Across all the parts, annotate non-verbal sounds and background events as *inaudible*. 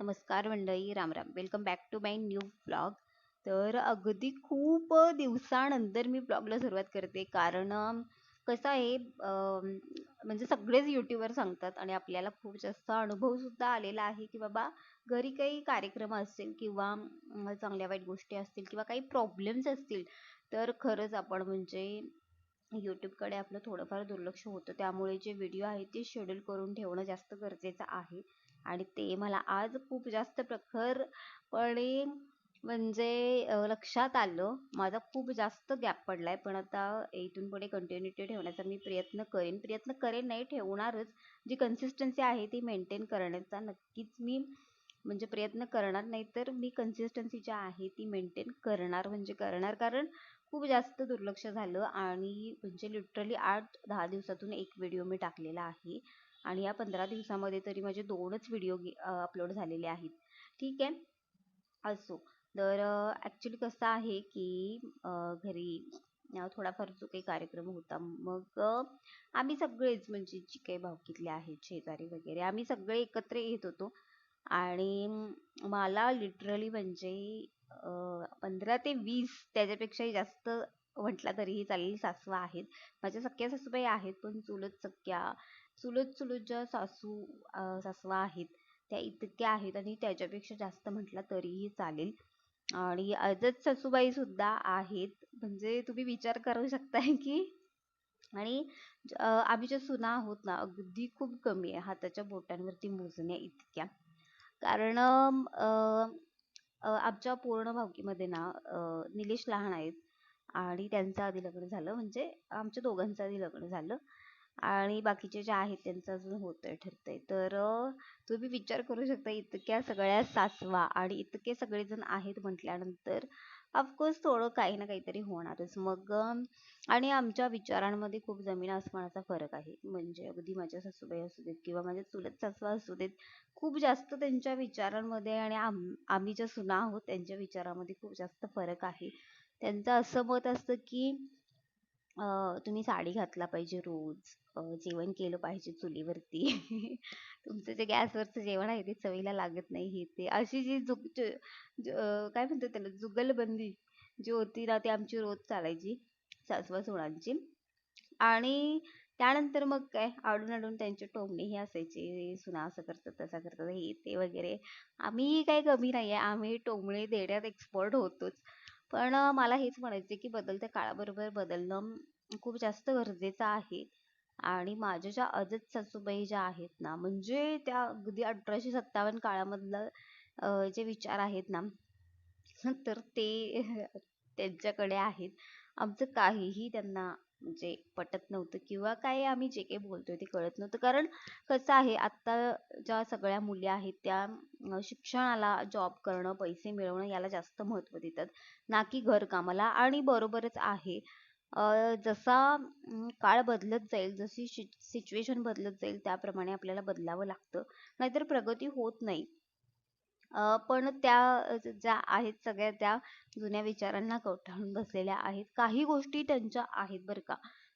नमस्कार मंडळी Ram Ram welcome back to my new blog तर अगदी खूप दिवसानंतर मी ब्लॉगला सुरुवात करते. कारण कसं आहे म्हणजे सगळेच यूट्यूबर सांगतात आणि आपल्याला खूप जास्त अनुभव सुद्धा आलेला आहे की बाबा घरी काही कार्यक्रम असतील किंवा चांगल्या वाईट गोष्टी असतील किंवा काही प्रॉब्लेम्स असतील तर खरंच आपण म्हणजे यूट्यूबकडे आपलं थोडंफार दुर्लक्ष होतं. त्यामुळे जे व्हिडिओ आहेत ते शेड्यूल करून ठेवणं जास्त गरजेचं आहे. आणि ते मला आज खूप जास्त प्रखरपणे म्हणजे लक्षात आलं. माझा खूप जास्त गॅप पडलाय. पण आता इथून पुढे कंटिन्युटी ठेवण्याचा मी प्रयत्न करेन. प्रयत्न करेन नाही ठेवणारच. जी कन्सिस्टन्सी आहे ती मेंटेन करण्याचा नक्कीच मी म्हणजे प्रयत्न करणार नाही तर मी कन्सिस्टन्सी जी आहे ती मेंटेन करणार म्हणजे करणार. कारण खूप जास्त दुर्लक्ष झालं आणि म्हणजे लिटरली आठ दहा दिवसातून एक व्हिडिओ मी टाकलेला आहे. आणि या पंधरा दिवसामध्ये तरी माझे दोनच व्हिडिओ अपलोड झालेले आहेत. ठीक आहे? असो. तर ॲक्च्युली कसं आहे की घरी थोडाफार जो काही कार्यक्रम होता मग आम्ही सगळेच म्हणजे जी काही भावकीतले आहेत शेजारी वगैरे आम्ही सगळे एकत्र येत होतो. आणि मला लिटरली म्हणजे पंधरा ते वीस त्याच्यापेक्षाही जास्त म्हटला तरीही चालेल सासवा आहेत. माझ्या सख्या सासूबाई आहेत पण चुलत सख्या चुलत चुलत ज्या सासू सासवा आहेत त्या इतक्या आहेत आणि त्याच्यापेक्षा जास्त म्हटला तरीही चालेल. आणि अजच सासूबाई सुद्धा आहेत. म्हणजे तुम्ही विचार करू शकताय की आणि आम्ही ज्या सुना आहोत ना अगदी खूप कमी आहे हाताच्या बोटांवरती मोजण्या इतक्या. कारण आमच्या पूर्ण भावकीमध्ये ना निलेश लहान आहेत. आणि त्यांचं आधी लग्न झालं. म्हणजे आमच्या दोघांचं आधी लग्न झालं. आणि बाकीचे जे आहेत त्यांचं अजून ठरतं आहे तर तुम्ही विचार करू शकता इतक्या सगळ्या सासवा आणि इतके सगळेजण आहेत म्हटल्यानंतर ऑफकोर्स थोडं काही ना काहीतरी होणारच. मग आणि आमच्या विचारांमध्ये खूप जमीन आसमानाचा फरक आहे. म्हणजे अगदी माझ्या सासूबाई असू देत किंवा माझ्या चुलत सासवा असू देत खूप जास्त त्यांच्या विचारांमध्ये आणि आम आम्ही ज्या सुना आहोत त्यांच्या विचारामध्ये खूप जास्त फरक आहे. त्यांचं असं मत असतं की तुम्ही साडी घातला पाहिजे रोज. जेवण केलं पाहिजे चुलीवरती. *laughs* तुमचं जे गॅसवरचं जेवण आहे ते चवीला लागत नाही हे ते. अशी जी जुग काय म्हणतात त्याला? जुगलबंदी जी होती ना ती आमची रोज चालायची सासवा सुणांची आणि त्यानंतर मग काय? आडून आडून त्यांचे टोमणेही असायचे सुना असं करतात तसं करतात हे ते वगैरे. आम्ही काही कमी नाहीये. आम्ही टोमणे देण्यात एक्सपर्ट होतोच. पण मला हेच म्हणायचे की बदलत्या काळाबरोबर बदलणं खूप जास्त गरजेचं आहे. आणि माझ्या ज्या अजत सासूबाई ज्या आहेत ना म्हणजे त्या अगदी अठराशे सत्तावन्न काळामधलं जे विचार आहेत ना तर ते *laughs* त्यांच्याकडे आहेत. आमचं काहीही त्यांना म्हणजे पटत नव्हतं किंवा काय आम्ही जे काही बोलतोय ते कळत नव्हतं. कारण कसं आहे आत्ता ज्या सगळ्या मुली आहेत त्या शिक्षणाला जॉब करणं पैसे मिळवणं याला जास्त महत्त्व देतात. ना की घरकामाला आणि बरोबरच आहे जसा काळ बदलत जाईल जशी सिच्युएशन बदलत जाईल त्याप्रमाणे आपल्याला बदलावं लागतं. नाहीतर प्रगती होत नाही. पण त्या ज्या आहेत सगळ्या त्या जुन्या विचारांना कवटाळून बसलेल्या आहेत. काही गोष्टी त्यांच्या आहेत बरं का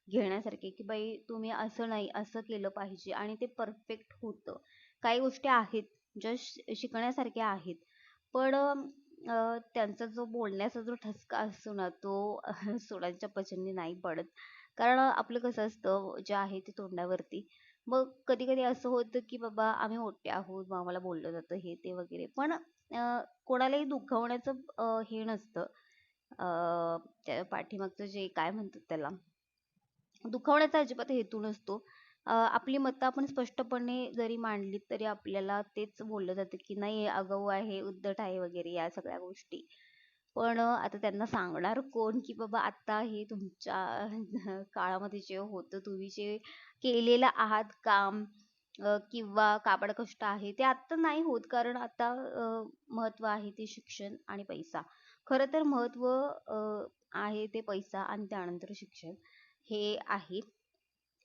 घेण्यासारखे की बाई तुम्ही असं नाही असं केलं पाहिजे आणि ते परफेक्ट होतं. काही गोष्टी आहेत ज्या शि- शिकण्यासारख्या आहेत. पण त्यांचा जो बोलण्याचा जो ठसका असतो ना तो *laughs* सोडांच्या पचनी नाही पडत. कारण आपलं कसं असतं जे आहे ते तोंडावरती. मग कधी कधी असं होतं की बाबा आम्ही मोठे आहोत मग आम्हाला बोललं जातं हे ते वगैरे. पण कोणालाही दुखावण्याचं हे नसतं. अं, त्या पाठीमागचं जे काय म्हणतात त्याला दुखावण्याचा अजिबात हेतू नसतो. आपली मतं आपण स्पष्टपणे जरी मांडली तरी आपल्याला तेच बोललं जातं की नाही आगाऊ हो आहे उद्धट आहे वगैरे या सगळ्या गोष्टी. पण आता त्यांना सांगणार कोण की बाबा आत्ता हे तुमच्या *laughs* काळामध्ये जे होतं तुम्ही जे केलेलं आहात काम किंवा काबड कष्ट आहे ते आत्ता नाही होत. कारण आता महत्त्व आहे ते शिक्षण आणि पैसा. खरं तर महत्त्व आहे ते पैसा आणि त्यानंतर शिक्षण हे आहे.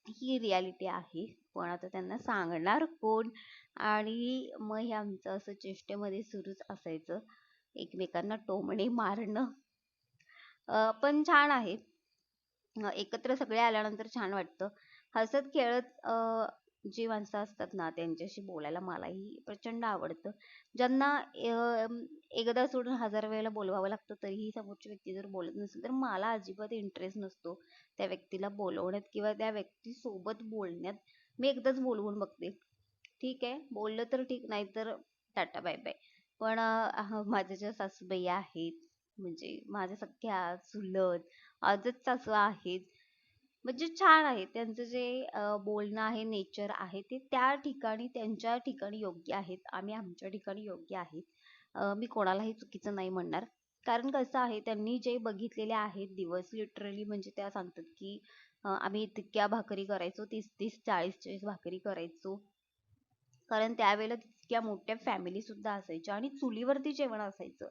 ही रियालिटी आहे. पण आता त्यांना सांगणार कोण? आणि मग हे आमचं असं चेष्टेमध्ये सुरूच असायचं. एकमेकांना टोमणे मारणं. पण छान आहे. एकत्र सगळे आल्यानंतर छान वाटतं. हसत खेळत जी माणसं असतात ना त्यांच्याशी बोलायला मलाही प्रचंड आवडतं. ज्यांना एकदा सोडून हजार वेळेला बोलवावं लागतं तरीही समोरची व्यक्ती जर बोलत नसेल तर मला अजिबात इंटरेस्ट नसतो त्या व्यक्तीला बोलवण्यात किंवा त्या व्यक्तीसोबत बोलण्यात. मी एकदाच बोलवून बघते. ठीक आहे? बोललं तर ठीक नाही तर टाटा बाय बाय. पण माझ्या ज्या सासूबाई आहेत म्हणजे माझ्या सख्या चुलत आजच सासू आहेत म्हणजे छान आहे त्यांचं जे बोलणं आहे नेचर आहे ते त्या ठिकाणी त्यांच्या ठिकाणी योग्य आहेत. आम्ही आमच्या ठिकाणी योग्य आहेत. मी कोणालाही चुकीचं नाही म्हणणार. कारण कसं आहे त्यांनी जे बघितलेले आहेत दिवस लिटरली म्हणजे त्या सांगतात की आम्ही इतक्या भाकरी करायचो तीस तीस चाळीस चाळीस भाकरी करायचो. कारण त्यावेळेला इतक्या मोठ्या फॅमिली सुद्धा असायच्या आणि चुलीवरती जेवण असायचं.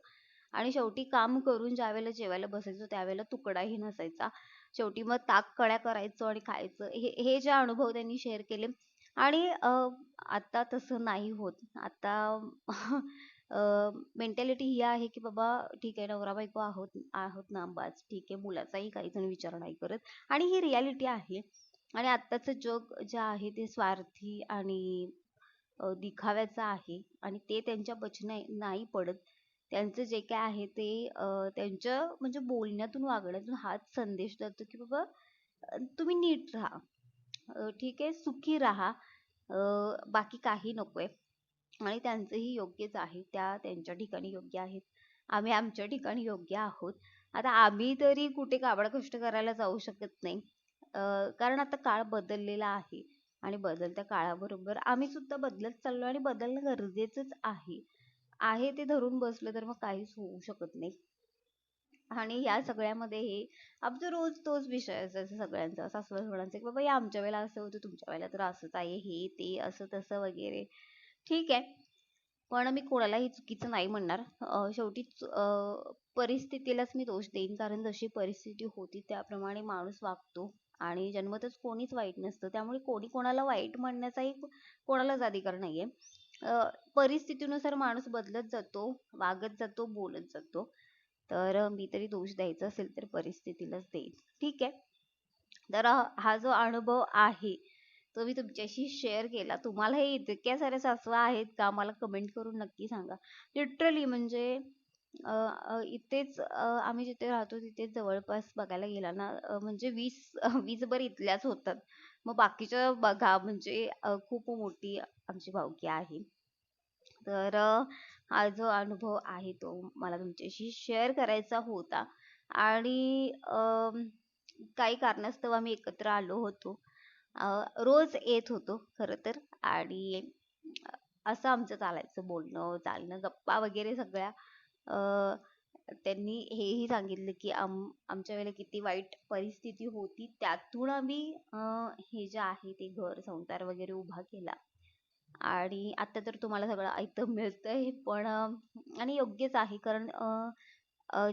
आणि शेवटी काम करून ज्या वेळेला जेवायला बसायचो त्यावेळेला तुकडाही नसायचा. शेवटी मग ताक कळ्या करायचो आणि खायचं. हे हे जे अनुभव त्यांनी शेअर केले. आणि आता तसं नाही होत. आता मेंटॅलिटी ही आहे की बाबा ठीक आहे नवरा बायको आहोत आहोत ना बाज ठीक आहे मुलाचाही काही जण विचार नाही करत. आणि ही रियालिटी आहे. आणि आत्ताचं जग जे आहे ते स्वार्थी आणि दिखाव्याचं आहे आणि ते त्यांच्या बचना नाही पडत. त्यांचं जे काय आहे ते त्यांच्या म्हणजे बोलण्यातून वागण्यातून हाच संदेश जातो की बाबा तुम्ही नीट राहा. ठीक आहे सुखी राहा. बाकी काही नकोय. आणि त्यांचंही योग्यच आहे. त्या त्यांच्या ठिकाणी योग्य आहेत. आम्ही आमच्या ठिकाणी योग्य आहोत. आता आम्ही तरी कुठे काबड कष्ट करायला जाऊ शकत नाही. कारण आता काळ बदललेला आहे. आणि बदलत्या काळाबरोबर आम्ही सुद्धा बदलत चाललो आणि बदलणं गरजेचंच आहे. आहे ते धरून बसलं तर मग काहीच होऊ शकत नाही. आणि या सगळ्यामध्ये हे आमचा रोज तोच विषय असायचा सगळ्यांचा सासू-सासऱ्यांचा की बाबा या आमच्या वेळेला असं होतं तुमच्या वेळेला तर असंच आहे हे ते असं तसं वगैरे. ठीक आहे. पण मी कोणालाही चुकीचं नाही म्हणणार. शेवटी परिस्थितीलाच मी दोष देईन कारण जशी परिस्थिती होती त्याप्रमाणे माणूस वागतो. आणि जन्मतच कोणीच वाईट नसतं. त्यामुळे कोणी कोणाला वाईट म्हणण्याचाही कोणालाच अधिकार नाही आहे परिस्थितीनुसार माणूस बदलत जातो वागत जातो बोलत जातो. तर मी तरी दोष द्यायचा असेल तर परिस्थितीलाच देईन. ठीक आहे? तर हा जो अनुभव आहे तो मी तुमच्याशी शेअर केला. तुम्हाला हे इतक्या साऱ्या सासवा आहेत का? मला कमेंट करून नक्की सांगा. लिटरली म्हणजे इथेच आम्ही जिथे राहतो तिथे जवळपास बघायला गेला ना म्हणजे वीस *laughs* वीस भर इथल्याच होतात. मग बाकीच्या बघा म्हणजे खूप मोठी आमची भावकी आहे. तर हा जो अनुभव आहे तो मला तुमच्याशी शेअर करायचा होता. आणि काही कारणास्तव आम्ही एकत्र आलो होतो. रोज येत होतो खरं तर. आणि असं आमचं चालायचं बोलणं चालणं गप्पा वगैरे सगळ्या. त्यांनी हेही सांगितलं की आम आमच्या वेळेला किती वाईट परिस्थिती होती त्यातून आम्ही हे जे आहे ते घर संसार वगैरे उभा केला. आणि आता तर तुम्हाला सगळं आयतं मिळतं आहे पण आणि योग्यच आहे. कारण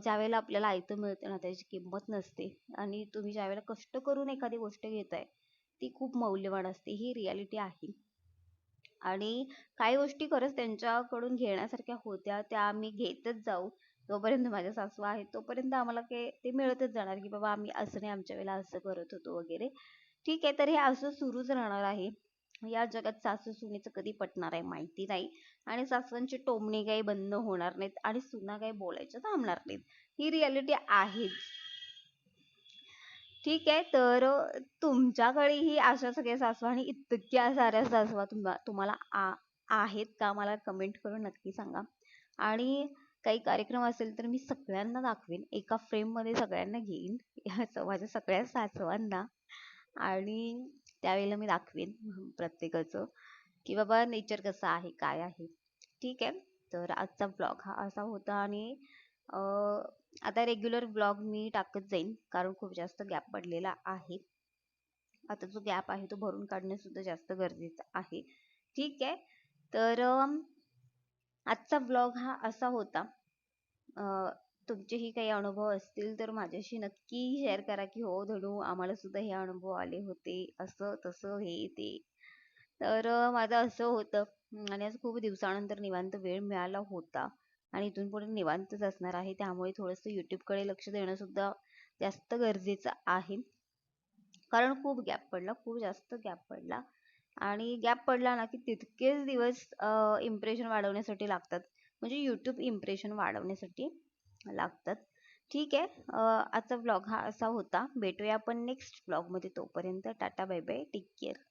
ज्या वेळेला आपल्याला आयतं मिळतं ना त्याची किंमत नसते. आणि तुम्ही ज्या वेळेला कष्ट करून एखादी गोष्ट घेताय ती खूप मौल्यवान असते. ही रियालिटी आहे. आणि काही गोष्टी खरंच त्यांच्याकडून घेण्यासारख्या होत्या त्या आम्ही घेतच जाऊ. जोपर्यंत माझ्या सासू आहेत तोपर्यंत आम्हाला काही ते मिळतच जाणार की बाबा आम्ही असं नाही आमच्या वेळेला असं करत होतो वगैरे. ठीक आहे तर हे असं सुरूच राहणार आहे. या जगात सासू सुनेचं कधी पटणार आहे माहिती नाही. आणि सासवांची टोमणी काही बंद होणार नाहीत आणि सुना काही बोलायचं थांबणार नाहीत. ही रियालिटी आहेच. ठीक आहे. तर तुमच्याकडेही अशा सगळ्या सासवा आणि इतक्या साऱ्या सासवा तुम्हाला आ आहेत का? मला कमेंट करून नक्की सांगा. आणि काही कार्यक्रम असेल तर मी सगळ्यांना दाखवेन. एका फ्रेममध्ये सगळ्यांना घेईन. माझ्या सगळ्या सासवांना. आणि त्यावेळेला मी दाखवेन प्रत्येकाचं की बाबा नेचर कसं आहे काय आहे. ठीक आहे. तर आजचा ब्लॉग हा असा होता आणि आता रेग्युलर ब्लॉग मी टाकत जाईन कारण खूप जास्त गॅप पडलेला आहे. आता जो गॅप आहे तो भरून काढणं सुद्धा जास्त गरजेचं आहे. ठीक आहे? तर आजचा ब्लॉग हा असा होता. तुमचेही काही अनुभव असतील तर माझ्याशी नक्की शेअर करा की हो धनू आम्हाला सुद्धा हे अनुभव आले होते. असं तसं हे ते. तर माझं असं होतं आणि आज खूप दिवसानंतर निवांत वेळ मिळाला होता. आणि इथून पुढे निवांतच असणार आहे. त्यामुळे थोडंसं यूट्यूबकडे लक्ष देणं सुद्धा जास्त गरजेचं आहे. कारण खूप गॅप पडला खूप जास्त गॅप पडला. आणि गॅप पडला ना की तितकेच दिवस इम्प्रेशन वाढवण्यासाठी लागतात. म्हणजे यूट्यूब इम्प्रेशन वाढवण्यासाठी लागतात. ठीक आहे. आजचा ब्लॉग हा असा होता. भेटूया आपण नेक्स्ट ब्लॉगमध्ये तोपर्यंत tata bye bye take care